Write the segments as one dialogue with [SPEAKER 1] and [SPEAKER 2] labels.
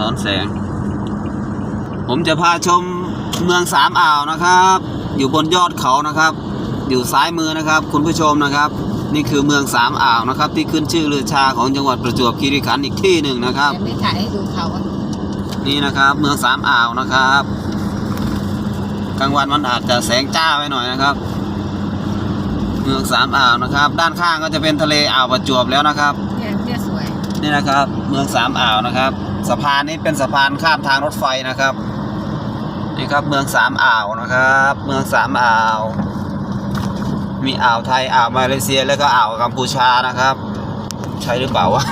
[SPEAKER 1] ท้อนแสง ผมจะพาชมเมืองสามอ่าวนะครับ อยู่บนยอดเขานะครับ อยู่ซ้ายมือนะครับ คุณผู้ชมนะครับ นี่คือเมืองสามอ่าวนะครับ ที่ขึ้นชื่อลือชาของจังหวัดประจวบคีรีขันธ์อีกที่หนึ่งนะครับ
[SPEAKER 2] ยังไม่ถ่ายให้ดูเขาอะ
[SPEAKER 1] นี่นะครับเมืองสามอ่าวนะครับกลางวันมันอาจจะแสงจ้าไปหน่อยนะครับ เมืองสามอ่าวนะครับ ด้านข้างก็จะเป็นทะเลอ่าวประจวบแล้วนะครับ
[SPEAKER 2] เนี่ยเนี่ยสวย
[SPEAKER 1] นี่นะครับ เมืองสามอ่าวนะครับ สะพานนี้เป็นสะพานข้ามทางรถไฟนะครับ นี่ครับเมืองสามอ่าวนะครับ เมืองสามอ่าว มีอ่าวไทยอ่าวมาเลเซียแล้วก็อ่าวกัมพูชานะครับ ใช่หรือเปล่าวะ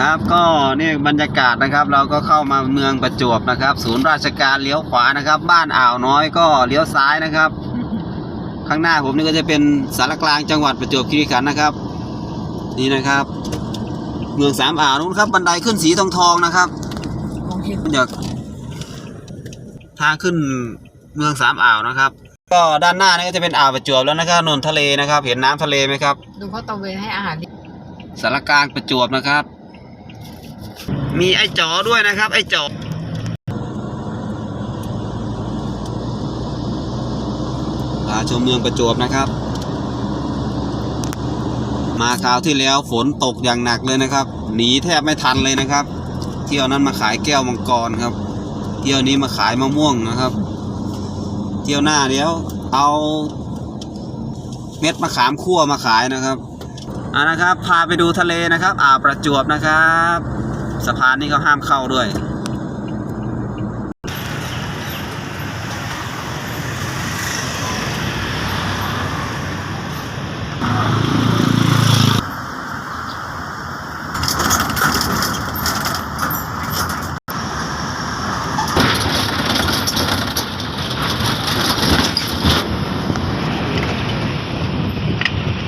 [SPEAKER 1] ครับก็นี่บรรยากาศนะครับ เราก็เข้ามาเมืองประจวบนะครับ ศูนย์ราชการเลี้ยวขวานะครับ บ้านอ่าวน้อยก็เลี้ยวซ้ายนะครับ ข้างหน้าผมนี่ก็จะเป็นสารกลางจังหวัดประจวบคีรีขันธ์นะครับ นี่นะครับ เมืองสามอ่าวนู้นครับ บันไดขึ้นสีทองทองนะครับ
[SPEAKER 2] เห็น
[SPEAKER 1] จากทางขึ้นเมืองสามอ่าวนะครับ ก็ด้านหน้านี่ก็จะเป็นอ่าวประจวบแล้วนะครับนนทะเลนะครับ เห็นน้ำทะเลไหมครับ
[SPEAKER 2] ดูเขาตะเวนให้อาหาร
[SPEAKER 1] สารกลางประจวบนะครับ มีไอ้จอด้วยนะครับ ไอ้จอพาชมเมืองประจวบนะครับ มาคราวที่แล้วฝนตกอย่างหนักเลยนะครับ หนีแทบไม่ทันเลยนะครับ เที่ยวนั้นมาขายแก้วมังกรครับ เที่ยวนี้มาขายมะม่วงนะครับ เที่ยวหน้าเดี๋ยวเอา เม็ดมะขามคั่วมาขายนะครับอ่านะครับ พาไปดูทะเลนะครับ อ่าวประจวบนะครับ สะพานนี้เขาห้ามเข้าด้วย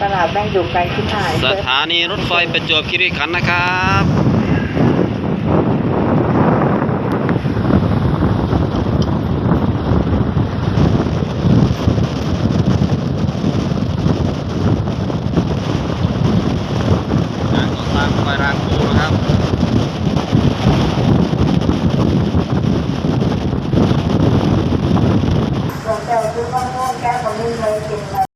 [SPEAKER 2] ตลาดแม่งอยู่ไกลที่ไหน
[SPEAKER 1] สถานีรถไฟประจวบคีรีขันธ์นะครับ